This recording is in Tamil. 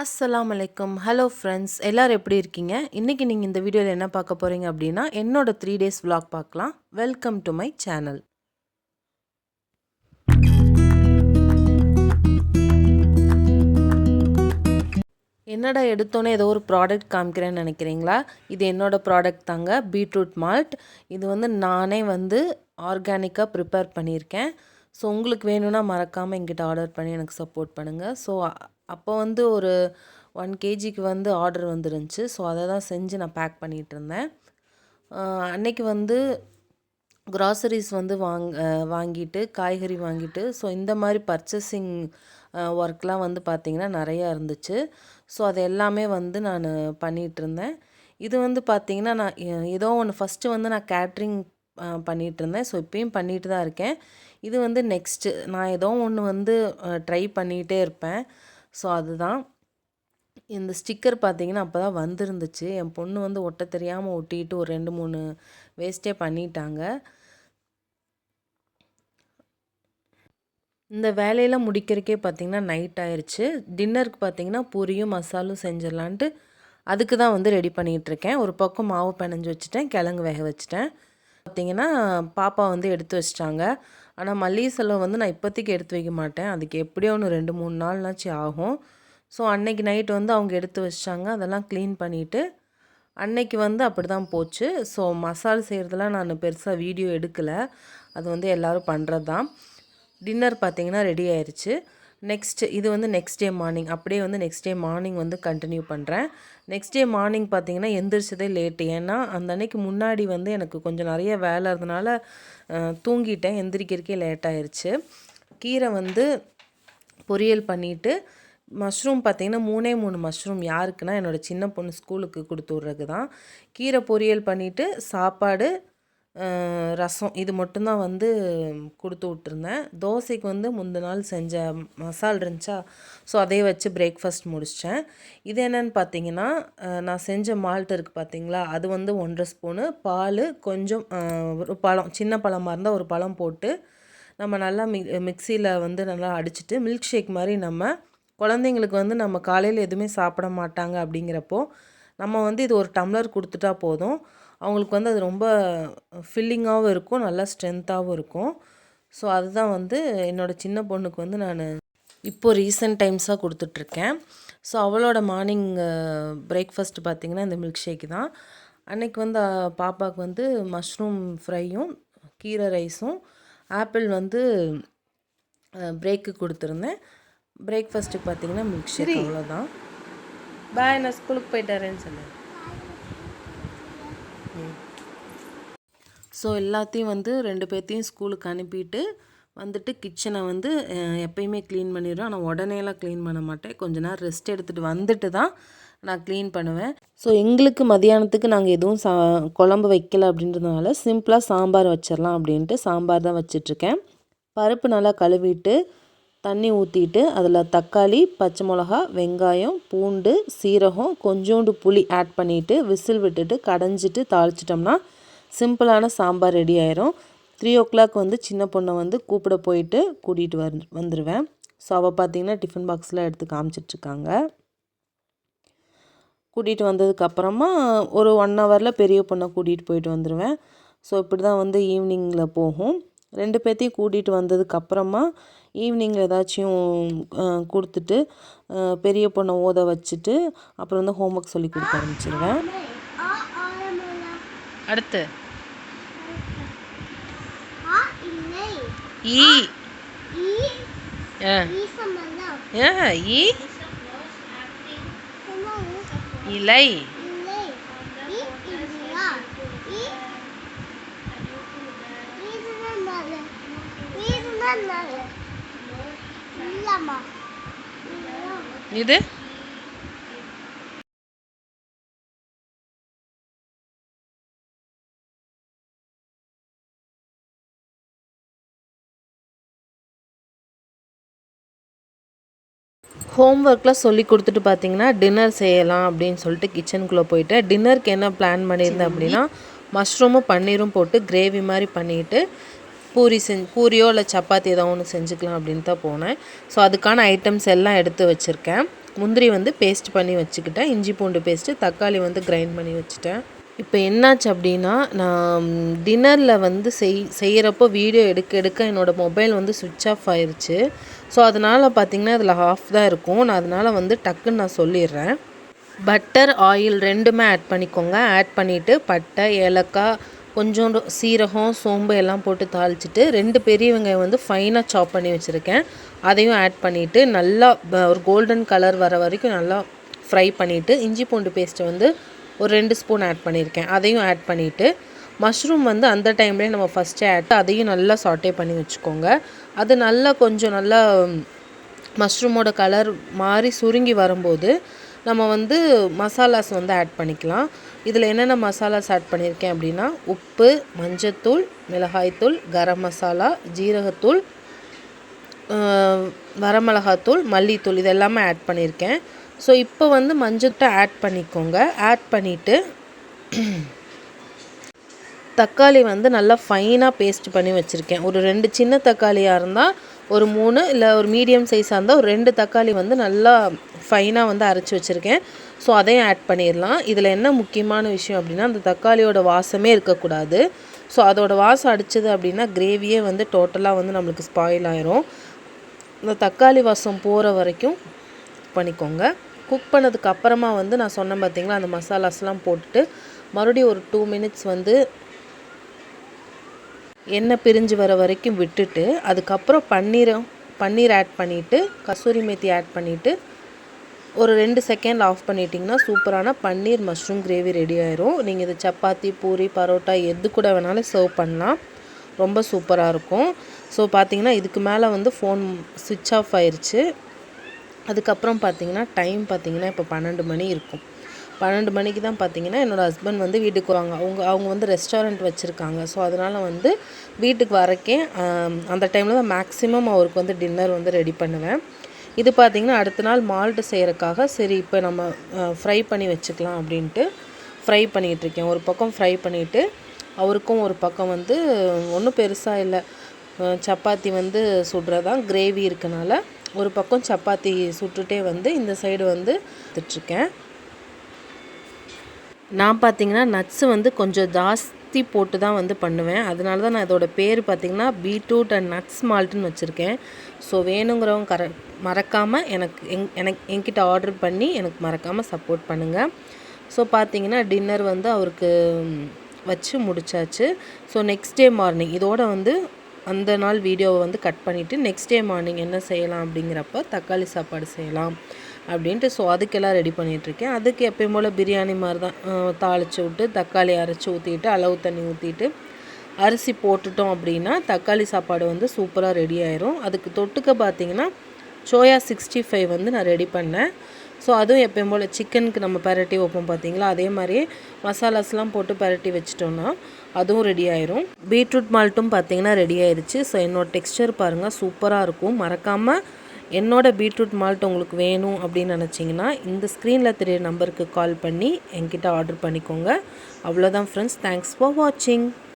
அஸ்லாம் அலைக்கும் ஹலோ ஃப்ரெண்ட்ஸ் எல்லோரும் எப்படி இருக்கீங்க? இன்றைக்கி நீங்கள் இந்த வீடியோவில் என்ன பார்க்க போகிறீங்க அப்படின்னா என்னோட த்ரீ டேஸ் விலாக் பார்க்கலாம். வெல்கம் டு மை சேனல் என்னடா எடுத்தோன்னே ஏதோ ஒரு ப்ராடக்ட் காமிக்கிறேன்னு நினைக்கிறீங்களா? இது என்னோடய ப்ராடக்ட் தாங்க பீட்ரூட் மால்ட் இது வந்து நானே வந்து ஆர்கானிக்காக ப்ரிப்பேர் பண்ணியிருக்கேன். ஸோ உங்களுக்கு வேணும்னா மறக்காமல் எங்கிட்ட ஆர்டர் பண்ணி எனக்கு சப்போர்ட் பண்ணுங்கள் ஸோ அப்போ வந்து ஒரு ஒன் கேஜிக்கு வந்து ஆர்டர் வந்துருந்துச்சு. ஸோ அதை தான் செஞ்சு நான் பேக் பண்ணிகிட்டு இருந்தேன். அன்னைக்கு வந்து க்ராசரிஸ் வந்து வாங் வாங்கிட்டு காய்கறி வாங்கிட்டு ஸோ இந்த மாதிரி பர்ச்சேசிங் ஒர்க்லாம் வந்து பார்த்திங்கன்னா நிறையா இருந்துச்சு. ஸோ அது எல்லாமே வந்து நான் பண்ணிகிட்டு இருந்தேன். இது வந்து பார்த்திங்கன்னா நான் ஏதோ ஒன்று ஃபஸ்ட்டு வந்து நான் கேட்ரிங் பண்ணிகிட்டு இருந்தேன். ஸோ இப்போயும் பண்ணிட்டு தான் இருக்கேன். இது வந்து நெக்ஸ்ட்டு நான் ஏதோ ஒன்று வந்து ட்ரை பண்ணிகிட்டே இருப்பேன். ஸோ அதுதான். இந்த ஸ்டிக்கர் பார்த்தீங்கன்னா அப்போ தான் வந்திருந்துச்சு. என் பொண்ணு வந்து ஒட்ட தெரியாமல் ஒட்டிக்கிட்டு ஒரு ரெண்டு மூணு வேஸ்ட்டே பண்ணிட்டாங்க. இந்த வேலையெல்லாம் முடிக்கிறக்கே பார்த்தீங்கன்னா நைட் ஆயிடுச்சு டின்னருக்கு பார்த்தீங்கன்னா பூரியும் மசாலும் செஞ்சிடலான்ட்டு அதுக்கு தான் வந்து ரெடி பண்ணிகிட்டு இருக்கேன் ஒரு பக்கம் மாவு பிணைஞ்சு வச்சுட்டேன் கிழங்கு வேக வச்சுட்டேன். பார்த்தீங்கன்னா பாப்பா வந்து எடுத்து வச்சிட்டாங்க. ஆனால் மல்லிகை செலவு வந்து நான் இப்போதைக்கு எடுத்து வைக்க மாட்டேன். அதுக்கு எப்படியோ ஒன்று ரெண்டு மூணு நாள்னாச்சும் ஆகும். ஸோ அன்னைக்கு நைட் வந்து அவங்க எடுத்து வச்சாங்க. அதெல்லாம் க்ளீன் பண்ணிவிட்டு அன்னைக்கு வந்து அப்படி தான் போச்சு. ஸோ மசால் செய்கிறதுலாம் நான் பெருசாக வீடியோ எடுக்கலை. அது வந்து எல்லோரும் பண்ணுறது தான் டின்னர் பார்த்திங்கன்னா ரெடி ஆயிடுச்சு நெக்ஸ்ட் இது வந்து நெக்ஸ்ட் டே மார்னிங் அப்படியே வந்து நெக்ஸ்ட் டே மார்னிங் வந்து கண்டினியூ பண்ணுறேன் நெக்ஸ்ட் டே மார்னிங் பார்த்தீங்கன்னா எந்திரிச்சதே லேட்டு ஏன்னா அந்த அன்னைக்கு முன்னாடி வந்து எனக்கு கொஞ்சம் நிறைய வேலை இருந்தனால தூங்கிட்டேன். எந்திரிக்கிறக்கே லேட் கீரை வந்து பொரியல் பண்ணிவிட்டு மஷ்ரூம் பார்த்தீங்கன்னா மூணே மூணு மஷ்ரூம் யாருக்குன்னா என்னோடய சின்ன பொண்ணு ஸ்கூலுக்கு கொடுத்து விட்றதுக்கு தான் கீரை பொரியல் பண்ணிவிட்டு சாப்பாடு ரசம் இது மட்டும்தான் வந்து கொடுத்து விட்டுருந்தேன். தோசைக்கு வந்து முந்தின நாள் செஞ்ச மசால் இருந்துச்சா ஸோ அதையே வச்சு பிரேக்ஃபாஸ்ட் முடிச்சிட்டேன். இது என்னன்னு பார்த்தீங்கன்னா நான் செஞ்ச மால்ட் இருக்குது பார்த்தீங்களா அது வந்து ஒன்றரை ஸ்பூனு பால் கொஞ்சம் ஒரு பழம் சின்ன பழமாக இருந்தால் ஒரு பழம் போட்டு நம்ம நல்லா மிக் மிக்சியில் வந்து நல்லா அடிச்சிட்டு மில்க் ஷேக் மாதிரி நம்ம குழந்தைங்களுக்கு வந்து நம்ம காலையில் எதுவுமே சாப்பிட மாட்டாங்க அப்படிங்கிறப்போ நம்ம வந்து இது ஒரு டம்ளர் கொடுத்துட்டா போதும். அவங்களுக்கு வந்து அது ரொம்ப ஃபில்லிங்காகவும் இருக்கும் நல்லா ஸ்ட்ரென்த்தாகவும் இருக்கும். ஸோ அதுதான் வந்து என்னோடய சின்ன பொண்ணுக்கு வந்து நான் இப்போ ரீசெண்ட் டைம்ஸாக கொடுத்துட்ருக்கேன். ஸோ அவளோட மார்னிங் பிரேக்ஃபாஸ்ட் பார்த்திங்கன்னா இந்த மில்க் ஷேக் தான். அன்னைக்கு வந்து பாப்பாவுக்கு வந்து மஷ்ரூம் ஃப்ரையும் கீரை ரைஸும் ஆப்பிள் வந்து பிரேக்கு கொடுத்துருந்தேன். பிரேக்ஃபாஸ்ட்டுக்கு பார்த்தீங்கன்னா மில்க் ஷேக் அவ்வளோதான் பாய் நான் ஸ்கூலுக்கு போயிட்டாரேன்னு சொன்னேன். ஸோ எல்லாத்தையும் வந்து ரெண்டு பேர்த்தையும் ஸ்கூலுக்கு அனுப்பிட்டு வந்துட்டு கிச்சனை வந்து எப்பயுமே க்ளீன் பண்ணிடுவேன் ஆனால் உடனேலாம் க்ளீன் பண்ண மாட்டேன். கொஞ்ச நேரம் ரெஸ்ட் எடுத்துகிட்டு வந்துட்டு தான் நான் க்ளீன் பண்ணுவேன். ஸோ எங்களுக்கு மதியானத்துக்கு நாங்கள் எதுவும் சா குழம்பு வைக்கல அப்படின்றதுனால சிம்பிளாக சாம்பார் வச்சிடலாம் அப்படின்ட்டு சாம்பார் தான் வச்சிட்ருக்கேன். பருப்பு நல்லா கழுவிட்டு தண்ணி ஊற்றிட்டு அதில் தக்காளி பச்சை மிளகா வெங்காயம் பூண்டு சீரகம் கொஞ்சோண்டு புளி ஆட் பண்ணிவிட்டு விசில் விட்டுட்டு கடைஞ்சிட்டு தாளிச்சிட்டோம்னா சிம்பிளான சாம்பார் ரெடி ஆயிரும். த்ரீ ஓ கிளாக் வந்து சின்ன பொண்ணை வந்து கூப்பிட போயிட்டு கூட்டிகிட்டு வந்து வந்துடுவேன் ஸோ அவள் பார்த்திங்கன்னா டிஃபன் பாக்ஸில் எடுத்து காமிச்சிட்ருக்காங்க கூட்டிகிட்டு வந்ததுக்கப்புறமா ஒரு ஒன் ஹவரில் பெரிய பொண்ணை கூட்டிகிட்டு போயிட்டு வந்துடுவேன் ஸோ இப்படி தான் வந்து ஈவினிங்கில் போகும். ரெண்டு பேர்த்தையும் கூட்டிகிட்டு வந்ததுக்கப்புறமா ஈவினிங்கில் ஏதாச்சும் கொடுத்துட்டு பெரிய பொண்ணை ஓத வச்சுட்டு அப்புறம் வந்து ஹோம்ஒர்க் சொல்லி கொடுக்க ஆரம்பிச்சிருவேன். அடுத்து. ஈ ஏ இலை இது? ஹோம்ஒர்க்லாம் சொல்லி கொடுத்துட்டு பார்த்தீங்கன்னா டின்னர் செய்யலாம் அப்படின்னு சொல்லிட்டு கிச்சனுக்குள்ளே போயிட்டு டின்னருக்கு என்ன பிளான் பண்ணியிருந்தேன் அப்படின்னா மஷ்ரூமும் பன்னீரும் போட்டு கிரேவி மாதிரி பண்ணிட்டு பூரி செஞ்சு பூரியோ இல்லை சப்பாத்தி ஏதோ ஒன்று செஞ்சுக்கலாம் அப்படின்னு தான் போனேன். ஸோ அதுக்கான ஐட்டம்ஸ் எல்லாம் எடுத்து வச்சுருக்கேன். முந்திரி வந்து பேஸ்ட் பண்ணி வச்சுக்கிட்டேன். இஞ்சி பூண்டு பேஸ்ட்டு தக்காளி வந்து கிரைண்ட் பண்ணி வச்சுட்டேன். இப்போ என்னாச்சு அப்படின்னா நான் டின்னரில் வந்து செய் செய்கிறப்போ வீடியோ எடுக்க எடுக்க என்னோடய மொபைல் வந்து சுவிட்ச் ஆஃப் ஆயிடுச்சு ஸோ அதனால் பார்த்திங்கன்னா அதில் ஆஃப் தான் இருக்கும். நான் அதனால் வந்து டக்குன்னு நான் சொல்லிடுறேன். பட்டர் ஆயில் ரெண்டுமே ஆட் பண்ணிக்கோங்க. ஆட் பண்ணிவிட்டு பட்டை ஏலக்காய் கொஞ்சோண்டு சீரகம் சோம்பு எல்லாம் போட்டு தாளிச்சிட்டு ரெண்டு பெரிய வெங்காயம் வந்து ஃபைனாக சாப் பண்ணி வச்சுருக்கேன். அதையும் ஆட் பண்ணிவிட்டு நல்லா ஒரு கோல்டன் கலர் வர வரைக்கும் நல்லா ஃப்ரை பண்ணிவிட்டு இஞ்சி பூண்டு பேஸ்ட்டை வந்து ஒரு ரெண்டு ஸ்பூன் ஆட் பண்ணியிருக்கேன் அதையும் ஆட் பண்ணிவிட்டு மஷ்ரூம் வந்து அந்த டைம்லேயே நம்ம ஃபஸ்ட்டே ஆட் அதையும் நல்லா சாட்டே பண்ணி வச்சுக்கோங்க. அது நல்லா கொஞ்சம் நல்லா மஷ்ரூமோட கலர் மாறி சுருங்கி வரும்போது நம்ம வந்து மசாலாஸ் வந்து ஆட் பண்ணிக்கலாம். இதில் என்னென்ன மசாலாஸ் ஆட் பண்ணியிருக்கேன் அப்படின்னா உப்பு மஞ்சத்தூள் மிளகாய்த்தூள் கரம் மசாலா ஜீரகத்தூள் வரமிளகாத்தூள் மல்லித்தூள் இது எல்லாமே ஆட் பண்ணியிருக்கேன். ஸோ இப்போ வந்து மஞ்சத்தை ஆட் பண்ணிக்கோங்க. ஆட் பண்ணிவிட்டு தக்காளி வந்து நல்லா ஃபைனாக பேஸ்ட் பண்ணி வச்சுருக்கேன். ஒரு ரெண்டு சின்ன தக்காளியாக இருந்தால் ஒரு மூணு இல்லை ஒரு மீடியம் சைஸாக இருந்தால் ஒரு ரெண்டு தக்காளி வந்து நல்லா ஃபைனாக வந்து அரைச்சி வச்சுருக்கேன். ஸோ அதையும் ஆட் பண்ணிடலாம் இதில் என்ன முக்கியமான விஷயம் அப்படின்னா அந்த தக்காளியோட வாசமே இருக்கக்கூடாது. ஸோ அதோட வாசம் அடித்தது அப்படின்னா கிரேவியே வந்து டோட்டலாக வந்து நம்மளுக்கு ஸ்பாயில் ஆயிரும். இந்த தக்காளி வாசம் போகிற வரைக்கும் பண்ணிக்கோங்க. குக் பண்ணதுக்கு அப்புறமா வந்து நான் சொன்னேன் பார்த்தீங்களா அந்த மசாலாஸ்லாம் போட்டுட்டு மறுபடியும் ஒரு டூ மினிட்ஸ் வந்து எண்ணெய் பிரிஞ்சு வர வரைக்கும் விட்டுட்டு அதுக்கப்புறம் பன்னீரம் பன்னீர் ஆட் பண்ணிவிட்டு கசூரி மேத்தி ஆட் பண்ணிவிட்டு ஒரு ரெண்டு செகண்ட் ஆஃப் பண்ணிட்டீங்கன்னா சூப்பரான பன்னீர் மஷ்ரூம் கிரேவி ரெடி ஆயிரும். நீங்கள் இது சப்பாத்தி பூரி பரோட்டா எது கூட வேணாலும் சர்வ் பண்ணலாம். ரொம்ப சூப்பராக இருக்கும். ஸோ பார்த்தீங்கன்னா இதுக்கு மேலே வந்து ஃபோன் சுவிட்ச் ஆஃப் ஆயிடுச்சு அதுக்கப்புறம் பார்த்தீங்கன்னா டைம் பார்த்தீங்கன்னா இப்போ பன்னெண்டு மணி இருக்கும். பன்னெண்டு மணிக்கு தான் பார்த்தீங்கன்னா என்னோடய ஹஸ்பண்ட் வந்து வீட்டுக்கு வருவாங்க. அவங்க அவங்க வந்து ரெஸ்டாரண்ட் வச்சுருக்காங்க. ஸோ அதனால் வந்து வீட்டுக்கு வரக்கே அந்த டைமில் தான் மேக்ஸிமம் அவருக்கு வந்து டின்னர் வந்து ரெடி பண்ணுவேன். இது பார்த்திங்கன்னா அடுத்த நாள் மால்ட்டு செய்கிறக்காக சரி இப்போ நம்ம ஃப்ரை பண்ணி வச்சுக்கலாம் அப்படின்ட்டு ஃப்ரை பண்ணிகிட்ருக்கேன் ஒரு பக்கம் ஃப்ரை பண்ணிவிட்டு அவருக்கும் ஒரு பக்கம் வந்து ஒன்றும் பெருசாக இல்லை. சப்பாத்தி வந்து சுடுறதான் கிரேவி இருக்கனால ஒரு பக்கம் சப்பாத்தி சுட்டுட்டே வந்து இந்த சைடு வந்து எடுத்துட்ருக்கேன் நான் பார்த்தீங்கன்னா நட்ஸு வந்து கொஞ்சம் ஜாஸ்தி போட்டு தான் வந்து பண்ணுவேன். அதனால தான் நான் இதோட பேர் பார்த்திங்கன்னா பீட்ரூட் அண்ட் நட்ஸ் மால்ட்டுன்னு வச்சுருக்கேன். ஸோ வேணுங்கிறவங்க கர மறக்காமல் எனக்கு எங் எனக்கு என்கிட்ட ஆர்டர் பண்ணி எனக்கு மறக்காமல் சப்போர்ட் பண்ணுங்கள் ஸோ பார்த்தீங்கன்னா டின்னர் வந்து அவருக்கு வச்சு முடிச்சாச்சு. ஸோ நெக்ஸ்ட் டே மார்னிங் இதோட வந்து அந்த நாள் வீடியோவை வந்து கட் பண்ணிவிட்டு நெக்ஸ்ட் டே மார்னிங் என்ன செய்யலாம் அப்படிங்கிறப்ப தக்காளி சாப்பாடு செய்யலாம். அப்படின்ட்டு ஸோ அதுக்கெல்லாம் ரெடி பண்ணிகிட்ருக்கேன் அதுக்கு எப்பயும் போல் பிரியாணி மாதிரி தான் தாளித்து தாளிச்சு விட்டு தக்காளி அரைச்சி ஊற்றிட்டு அளவு தண்ணி ஊற்றிட்டு அரிசி போட்டுட்டோம் அப்படின்னா தக்காளி சாப்பாடு வந்து சூப்பராக ரெடி ஆயிரும். அதுக்கு தொட்டுக்க பார்த்தீங்கன்னா சோயா சிக்ஸ்டி ஃபைவ் வந்து நான் ரெடி பண்ணேன். ஸோ அதுவும் எப்பயும் போல் சிக்கனுக்கு நம்ம பரட்டி வைப்போம் பார்த்தீங்களா அதே மாதிரியே மசாலாஸ்லாம் போட்டு பரட்டி வச்சிட்டோன்னா அதுவும் ரெடி ஆயிரும். பீட்ரூட் மால்ட்டும் பார்த்தீங்கன்னா ரெடி ஆயிடுச்சு ஸோ என்னோட டெக்ஸ்டர் பாருங்கள் சூப்பராக இருக்கும். மறக்காமல் என்னோடய பீட்ரூட் மால்ட் உங்களுக்கு வேணும் அப்படின்னு நினச்சிங்கன்னா இந்த ஸ்க்ரீனில் தெரிய நம்பருக்கு கால் பண்ணி என்கிட்ட ஆர்டர் பண்ணிக்கோங்க. அவ்வளோதான் ஃப்ரெண்ட்ஸ் தேங்க்ஸ் ஃபார் வாட்சிங்